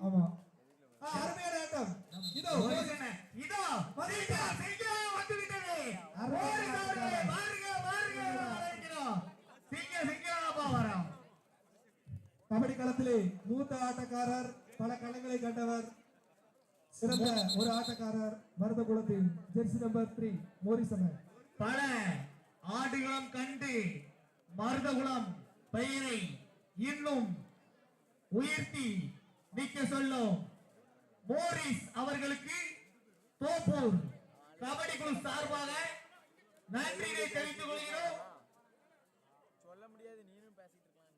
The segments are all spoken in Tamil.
ஆமா. அருமையான ஆட்டம். இதோ. இதோ வந்து விட்டது. கபடி களத்திலே மூத்த ஆட்டக்காரர் பல களங்களை கண்டவர். சிறந்த ஒரு ஆட்டக்காரர் மருத குலத்தின் ஜெர்சி நம்பர் த்ரீ மோரிசமன் பல ஆடுகளம் கண்டு மருதகுலம் பெயரை இன்னும் உயர்த்தி நிற்க சொல்லும் மோரிஸ் அவர்களுக்கு தோப்பூர் கபடி குழு சார்பாக நன்றியை தெரிவித்துக் கொள்கிறோம். சொல்ல முடியாது நீனும் பேசிட்டு இருக்கலாம்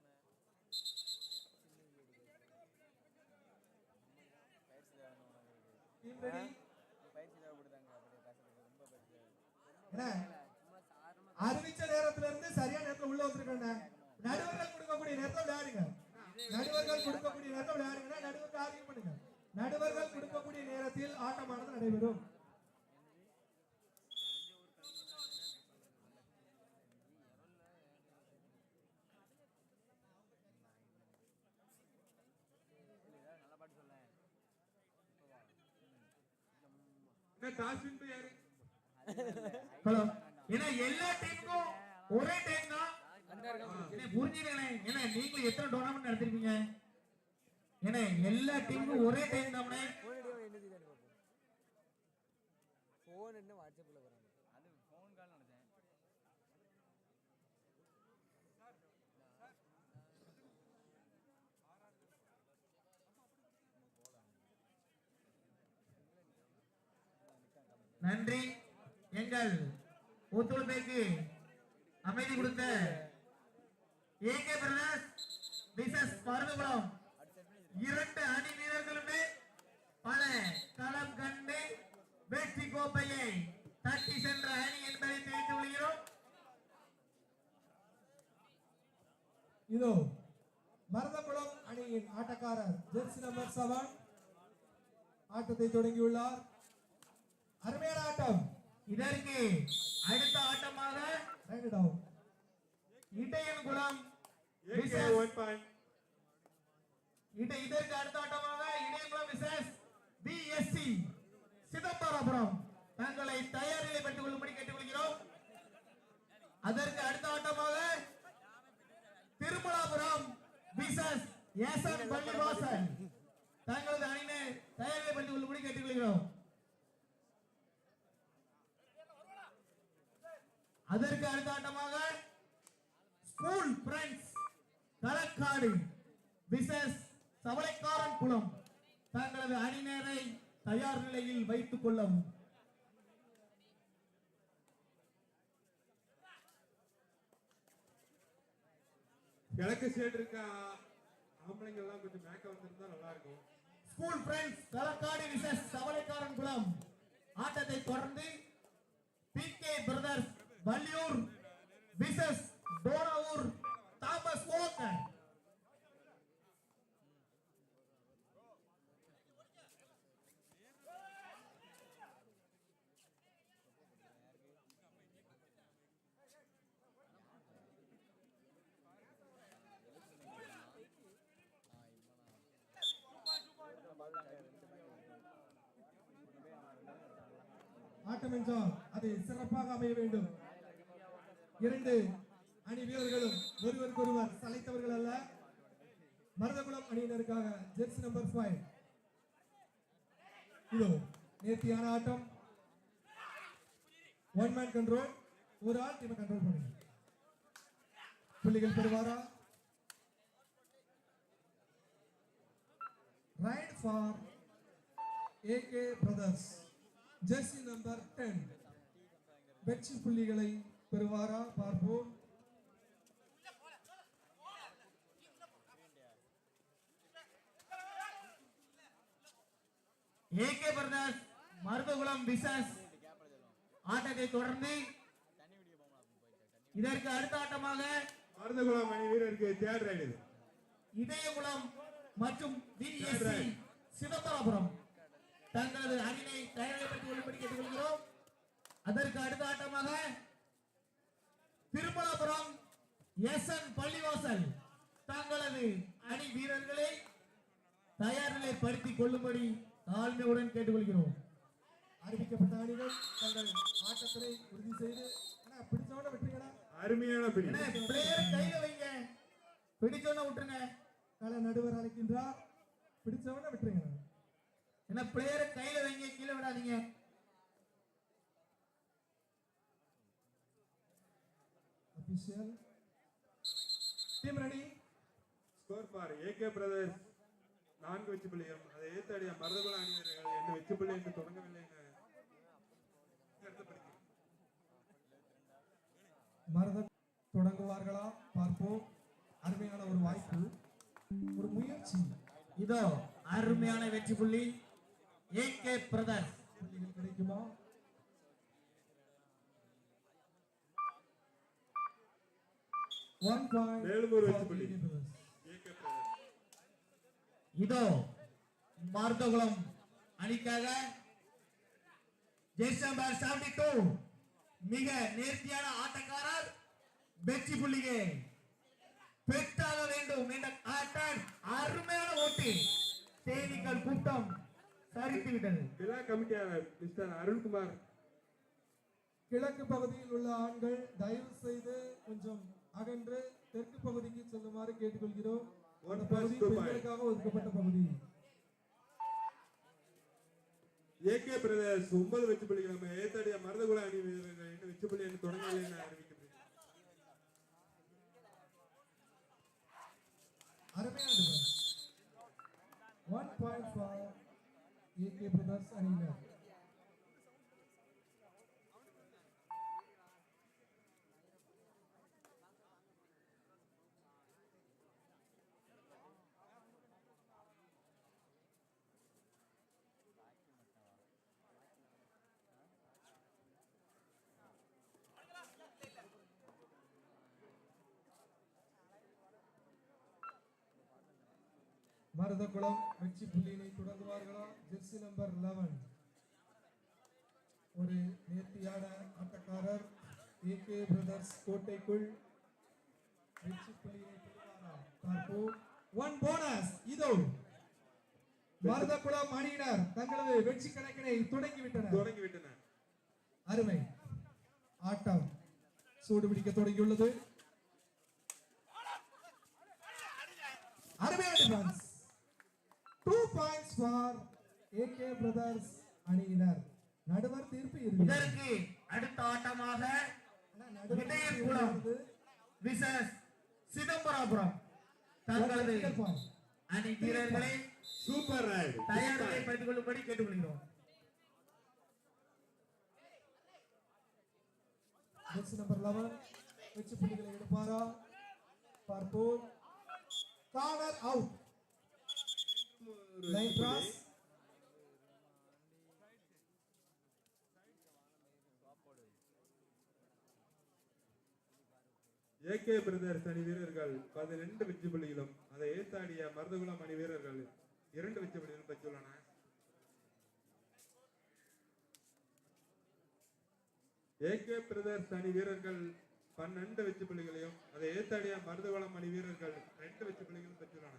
அறிவிச்ச நேரத்துல இருந்து சரியான நேரத்துல உள்ள வந்திருக்கேன் நடுவர்கள் கொடுக்கக்கூடிய விளையாடுங்க நடுவர்கள் கொடுக்கக்கூடிய நேரத்துல விளையாடுங்கன்னா நடுவர்கள் ஆர்கியூ பண்ணுங்க. நடுவர்கள் கொடுக்கக்கூடிய நேரத்தில் ஆட்டமானது நடைபெறும். ஏன்னா எல்லா டீமுக்கும் ஒரே டைம் தான் ஏன்னா புரிஞ்சுக்கங்களேன் ஏன்னா நீங்களும் எத்தனை டோர்னமெண்ட் நடத்திருப்பீங்க? ஏன்னா எல்லா டீமுக்கும் ஒரே டைம் தானே? ஃபோன் அடியா என்ன செய்தானு பார்ப்போம் ஃபோன் என்ன வாட்ஸ்அப்பில் வராங்க? அது ஃபோன் கால் நினைச்சேன் நன்றி. எங்கள் ஒத்துழைப்புக்கு அமைதி கொடுத்த ஏகே பிரதர்ஸ் மிசஸ் மருதுகுளம் இரண்டு அணி வீரர்களுமே பல களம் கண்டு வெற்றி கோப்பையை தட்டி சென்ற அணி என்பதை தெரிவித்துக் கொள்கிறோம். இதோ மருதகுளம் அணியின் ஆட்டக்காரர் ஜெர்சி நம்பர் செவன் ஆட்டத்தை தொடங்கியுள்ளார். அருமையான ஆட்டம். இதற்கு அடுத்த ஆட்டமாக ரைட் டவுன் இதற்கு அடுத்த ஆட்டமாக இடையங்குளம் விசேஷ் பிஎஸ்சி சிதம்பரபுரம். தங்களை தயார் நிலைப்படுத்திக் கொள்ளும்படி கேட்டுக்கொள்கிறோம். அதற்கு அடுத்த ஆட்டமாக திருமலாபுரம் விசஸ் ஏசன் பள்ளிவாசல். தங்களது அணியினை தயார் நிலைப்படுத்திக் கொள்ளும்படி கேட்டுக்கொள்கிறோம். அதற்கு அடுத்த ஆட்டமாக school friends Kalakkad versus Savalaikarankulam. தங்களது அணியினரை தயார் நிலையில் வைத்துக் கொள்ளவும் கிழக்கு சைடு இருக்க? ஆம்பளைங்க எல்லாம் கொஞ்சம் மேக்க வந்திருந்தா நல்லா இருக்கும் school friends Kalakkad versus Savalaikarankulam. ஆட்டத்தை தொடர்ந்து B K brothers Valliyur versus Dohnavur Thomas ஓக்கர் ஆட்டம் என்றால் அது சிறப்பாக அமைய வேண்டும். இரண்டு அணி வீரர்களும் ஒருவருக்கொருவர் சளைத்தவர்கள் அல்ல. மருதகுளம் அணியினருக்காக ஜெர்சி நம்பர் ஃபைவ் இதோ நேர்த்தியான ஆட்டம். ஒன் மேன் கண்ட்ரோல் ஒரு ஆள் டீமை கண்ட்ரோல் பண்ணுங்க புள்ளிகள் பெறுவாரா? Raid for AK brothers jersey number ten வெற்றி புள்ளிகளை பெறுவாரா? பார்ப்போம். ஏகே பிரதர்ஸ் மருதகுளம் விசஸ் ஆட்டத்தை தொடர்ந்து இதற்கு அடுத்த ஆட்டமாக மருதகுளம் அணி வீரருக்கு தேர்ட் ரைடு இது. இதயகுளம் மற்றும் சிதம்பரபுரம். தங்களது அணியை தயாரிப்படுத்திக் கொள்ளும்படி கேட்டுக்கொள்கிறோம். அதற்கு அடுத்த ஆட்டமாக திருமலாபுரம் எஸ் என் பள்ளிவாசல் தங்களது அணி வீரர்களை தயார் நிலைப்படுத்திக் கொள்ளும்படி தாழ்மையுடன் கேட்டுக்கொள்கிறோம். அறிவிக்கப்பட்ட அணிகள் தங்கள் ஆட்டத்தினை உறுதி செய்து பிடிச்சவன விட்டுருங்கடா அருமையான பிடி. பிளேயர் கையில வைங்க. பிடிச்சோன்னு விட்டுருங்க. கள நடுவர் அழைக்கின்றார். பிடிச்சவன விட்டுருங்க. என்ன பிளேயரை கையில வைங்க கீழே விடாதீங்க. அபிஷியல் டீம் ரெடி ஸ்கோர் பார். ஏகே பிரதர்ஸ் நான்கு வெச்சு புள்ளியும் அதை ஏத்தாடிய மருதகுல அணிவீரர்கள். எந்த வெச்சு புள்ளி என்று தொடங்கவில்லை என கருதப்படுகிறது மருத தொடங்குவார்களா? பார்ப்போம். அருமையான ஒரு வாய்ப்பு. ஒரு முயற்சி. இதோ அருமையான வெற்றி புள்ளி. ஏகே பிரதர்ஸ் புள்ளிகள் கிடைக்குமா? ஒன் பாயிண்ட் பிரதர்ஸ் இதோ மார்தகுளம் அணிக்காக ஜெய்சம்பர் செவன்டி டூ மிக நேர்த்தியான ஆட்டக்காரர் வெற்றி புள்ளிகை பெற்றாக வேண்டும் என்ற ஆட்டன் அருமையான ஓட்டு. தேனீக்கள் கூட்டம். சரித்து விட்டது விழா கமிட்டியாளர் மிஸ்டர் அருண்குமார். கிழக்கு பகுதியில் உள்ள ஆண்கள் தயவு செய்து கொஞ்சம் அகன்று தெற்கு பகுதிக்கு செல்லுமாறு கேட்டுக்கொள்கிறோம். One அந்த plus பகுதி two point. பெண்களுக்காக ஒதுக்கப்பட்ட பகுதி. ஏகே பிரதர்ஸ் ஒன்பது வெச்சு புள்ளிகள் நம்ம ஏத்தாடிய மருதகுல அணி வீரர்கள் என்ன வெச்சு புள்ளி என்று தொடங்கவில்லை என அறிவிக்கப்படுகிறது அருமையான one point five AK brothers அணியினர் மருதகுளம் வெற்றி புள்ளியினை தொடங்குவார்களா? ஜெர்சி நம்பர் 11 ஒரு நேர்த்தியான ஆட்டக்காரர் ஏகே பிரதர்ஸ் கோட்டைக்குள் வெற்றி புள்ளியினை பெறுவாரா பார்ப்போம். ஒன் போனஸ் இதோ மருதகுளம் அணியினர் தங்களது வெற்றி கணக்கினை தொடங்கிவிட்டனர். தொடங்கிவிட்டன அருமை. ஆட்டம் சூடுபிடிக்க தொடங்கியுள்ளது. அருமையான defence two points for AK brothers அணியினர். நடுவர் தீர்ப்பு இதற்கு அடுத்த ஆட்டமாக. இறுதி. விசஸ் சிதம்பராபுரம் தங்களது. அணி வீரர்களை சூப்பர் தயார் நிலைப்படுத்திக் கொள்ளும்படி கேட்டுக்கொள்கிறோம். ஜெர்சி நம்பர் 11 வெற்றி புள்ளிகளை எடுப்பாரா? பார்ப்போம். Corner out cross AK brothers அணி வீரர்கள் பதினெண்டு வெற்றி புள்ளிகளும் அதை ஏத்தாடிய மருதகுலம் அணி வீரர்கள் இரண்டு வெற்றி புள்ளிகளும் பெற்றுள்ளன. ஏகே பிரதர்ஸ் அணி வீரர்கள் பன்னெண்டு வெற்றி புள்ளிகளையும் அதை ஏத்தாடிய மருதகுலம் அணி வீரர்கள் ரெண்டு வெற்றி புள்ளிகளும் பெற்றுள்ளன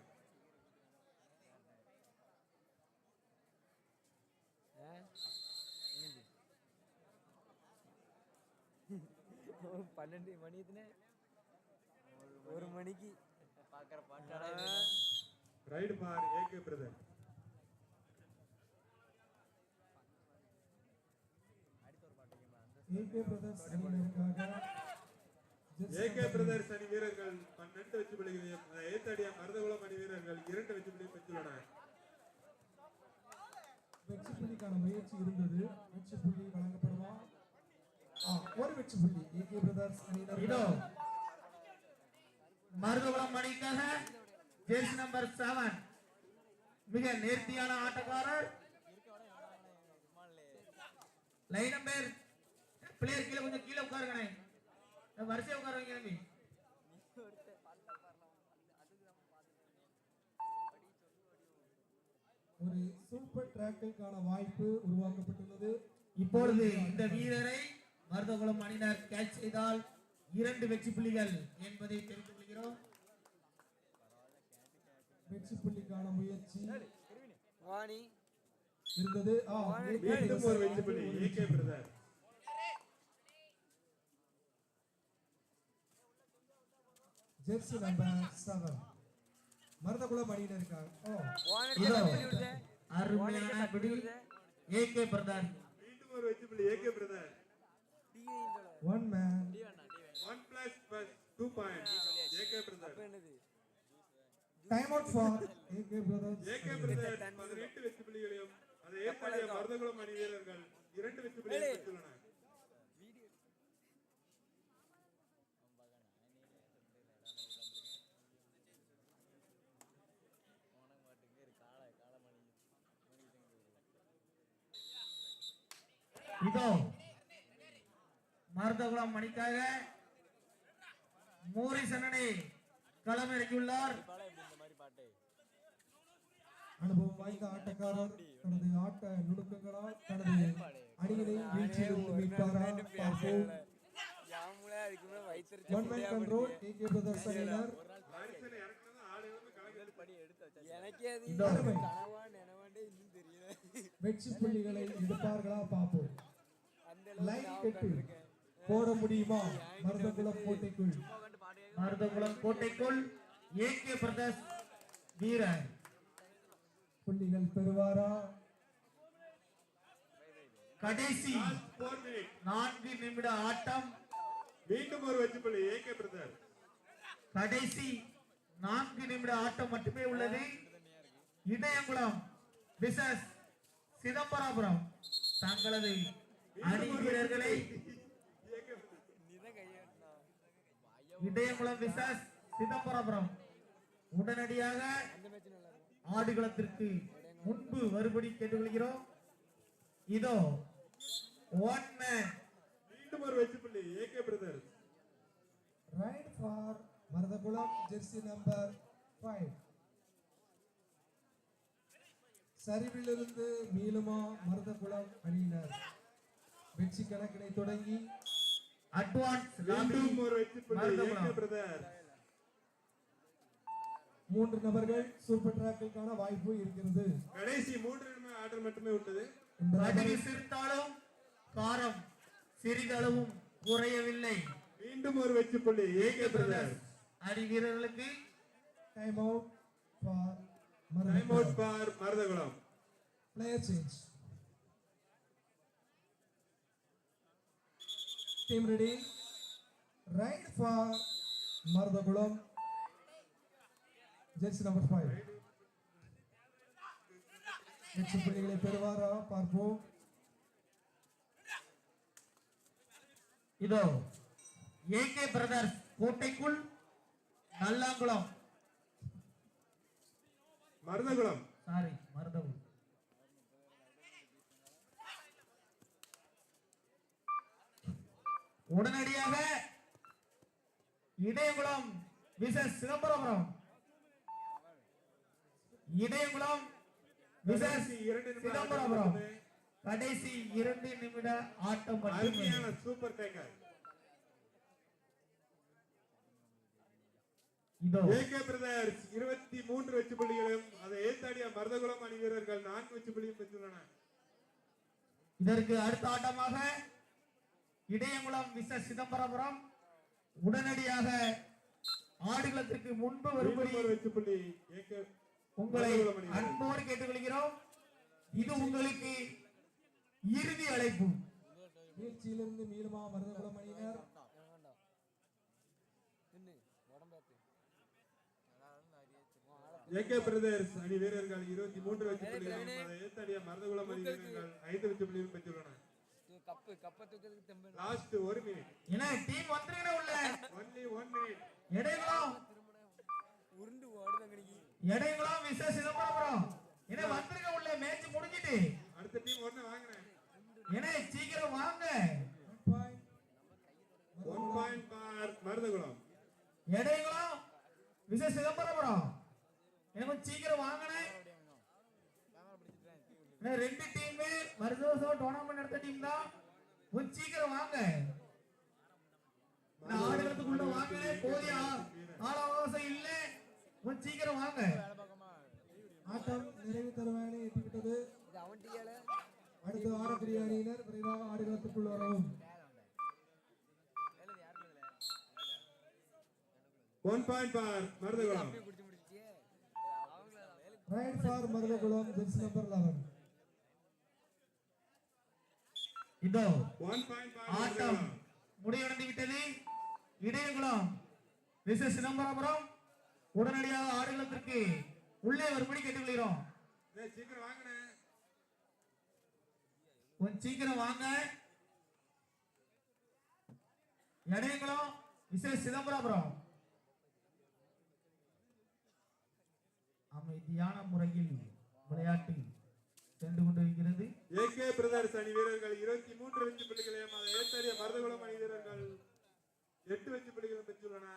பன்னெண்டு மணி எத்தனை? ஒரு மணிக்கு. பார்க்குற raid for AK brother AK brothers brothers அணி வீரர்கள் பன்னெண்டு வெற்றி புள்ளிகளையும் ஏத்தாடிய மருதகுலம் அணி வீரர்கள் இரண்டு வெற்றி புள்ளியும் பெற்றுள்ளனர். வெற்றி புள்ளிக்கான முயற்சி இருந்தது. வெற்றி புள்ளி வழங்கப்படுமா? ஒரு வெற்றி புள்ளி ஏகே பிரதர்ஸ் இதோ மருதகுளம் அணிக்காக ஜெர்சி நம்பர் செவன் மிக நேர்த்தியான ஆட்டக்காரர். லைன் நம்பர் பிளேயர் கீழே கொஞ்சம் கீழே உட்காருங்கண்ணே. வரிசையா உட்கார வைங்க ஒரு சூப்பர் டிராக்கிற்கான வாய்ப்பு உருவாக்கப்பட்டுள்ளது. இப்பொழுது இந்த வீரரை மருதகுளம் அணியினர் கேட்ச் செய்தால் இரண்டு வெற்றி புள்ளிகள் என்பதை தெரிந்து கொள்கிறோம். வெற்றி புள்ளிக்கான முயற்சி வாணி. இருந்தது. மீண்டும் ஒரு வெற்றி புள்ளி. AK brother. Jersey number seven Marudhakulam அணியினர் இருக்காங்க ஓ வாணி இதோ. தள்ளி விடுதே? அருமையான பிடி. ஏகே பிரதான் மீண்டும் ஒரு வெற்றி புள்ளி. AK brother. One man one plus plus two point AK brother என்னது time out for AK brothers AK brother பதினெட்டு வெற்றி புள்ளிகளையும் அதை ஏற்பாடிய மருதகுளம் அணி வீரர்கள் இரண்டு வெற்றி புள்ளிகளை பெற்றுள்ளனர். இதோ மருதகுளம் மணிக்காக மூரிசனனை களமிறக்கியுள்ளார் அனுபவம் வாய்ந்த ஆட்டக்காரர் தனது ஆட்ட நுணுக்கங்களால் தனது அணியினை வீழ்ச்சியிலிருந்து மீட்பாரா? பார்ப்போம். எனக்கே வெற்றி புள்ளிகளை எடுப்பார்களா? பார்ப்போம். அந்த லைன் போட முடியுமா? மருதகுளம் கோட்டைக்குள். மருதகுளம் கோட்டைக்குள் ஏகே பிரதர்ஸ் வீரர். புள்ளிகள் பெறுவாரா? கடைசி நான்கு நிமிட ஆட்டம். மீண்டும் ஒரு வெற்றி புள்ளி ஏகே பிரதர் கடைசி நான்கு நிமிட ஆட்டம் மட்டுமே உள்ளது. இதயங்குளம் விசஸ் சிதம்பராபுரம் தங்களது அணி வீரர்களை ஏகே பிரதர் நீதான் கையாட்டினா இதயங்குளம் விசஸ் சிதம்பராபுரம். உடனடியாக ஆடுகளத்திற்கு முன்பு வருபடி கேட்டுக்கொள்கிறோம். இதோ ஒன் மேன் மீண்டும் ஒரு வெற்றி புள்ளி. AK brother raid for Marudhakulam jersey number five சரிவிலிருந்து மீளுமா மருதகுளம் அணியினர். வெற்றி கணக்கினை தொடங்கி அட்வான்ஸ் மூன்று நபர்கள் சூப்பர் டிராக்கிற்கான வாய்ப்பு இருக்கிறது. கடைசி மூன்று ஆட்டம் மட்டுமே உள்ளது. கடுகு சிரித்தாலும் காரம் சிறிதளவும் குறையவில்லை. மீண்டும் ஒரு வெற்றி புள்ளி. AK brother. அணி வீரர்களுக்கு time out for time out Marudhakulam for Marudhakulam player change team ready raid for Marudhakulam jersey number five வெற்றி புள்ளிகளை பெறுவாரா? பார்ப்போம். இதோ ஏகே பிரதர்ஸ் கோட்டைக்குள் நல்லாங்குளம். மருதகுளம். சாரி மருதகுளம். உடனடியாக இதயகுளம் விசஸ் சிதம்பரபுரம். இதயகுளம் விசஸ் சிதம்பரபுரம். கடைசி இரண்டு நிமிட ஆட்டம் அருமையான சூப்பர் டேக்கர் இதோ. ஏகே பிரதர்ஸ் இருபத்தி மூன்று வெற்றி புள்ளிகளும் அதை ஏத்தாடிய மருதகுளம் அணி வீரர்கள் நான்கு வெற்றி புள்ளியும் பெற்றுள்ளனர். இதற்கு அடுத்த ஆட்டமாக இடையங்குளம் விச சிதம்பரபுரம் உடனடியாக ஆடுகளத்திற்கு முன்பு வரும்படி உங்களை. அன்போடு கேட்டுக்கொள்கிறோம். இது உங்களுக்கு இறுதி அழைப்பு. வீழ்ச்சியிலிருந்து மீளுமா மருதகுளம் அணியினர் ஏகே பிரதர்ஸ் அணி வீரர்கள் இருபத்தி மூன்று வெற்றி புள்ளிகளும் அதை ஏத்தாடிய மருதகுளம் அணி வீரர்கள் ஐந்து வெற்றி புள்ளியும் பெற்றுள்ளனர். கப்பு கப்பை தூக்கிறதுக்கு தெம்பு. லாஸ்ட் ஒரு மினிட் ஏன்னா டீம் வந்துருங்க உள்ள. ஒன்லி ஒன் மினிட் இடையங்குளம் உருண்டு ஓடுது அங்கடிக்கு. இடையங்குளம் விச சிதம்பரபுரம் ஏன்னா வந்துருங்க உள்ள மேட்ச் முடிஞ்சிட்டு. அடுத்த டீம் ஒன்னு வாங்கினேன் ஏன்னா சீக்கிரம் வாங்க. Point one point for Maruthakulam. Idaiyankulam versus Chidambarapuram எனக்கு சீக்கிரம் வாங்கினேன். ரெண்டு டீமே வருஷ வருஷம் டோர்னாமெண்ட் நடத்த டீம் தான். கொஞ்சம் சீக்கிரம் வாங்க. நான் ஆடுகளத்துக்குள்ள வாங்க போதிய ஆள் அவகாசம் இல்ல. கொஞ்சம் சீக்கிரம் வாங்க. ஆட்டம் நிறைவு தருவாயினை எட்டிவிட்டது. அடுத்து ஆடக்கூடிய அணியினர் விரைவாக ஆடுகளத்துக்குள் வரவும் one point for Marudhakulam. Right for Marudhakulam jersey number eleven இதோ ஆட்டம் முடிவடைந்து விட்டது இடையகுளம் விசஸ் சிதம்பரபுரம் உடனடியாக ஆடுகளத்திற்கு உள்ளே வரும்படி கேட்டுக்கொள்கிறோம் சீக்கிரம் வாங்கண்ணே. கொஞ்சம் சீக்கிரம் வாங்க. இடையகுளம் விசஸ் சிதம்பரபுரம் அமைதியான முறையில் விளையாட்டு. சென்று கொண்டிருக்கிறது. ஏகே பிரதர்ஸ் அணி வீரர்கள் இருபத்தி மூன்று வெற்றி புள்ளிகளையும் அதை ஏத்தாடிய மருதகுளம் அணி வீரர்கள் எட்டு வெற்றி புள்ளிகளும் பெற்றுள்ளன.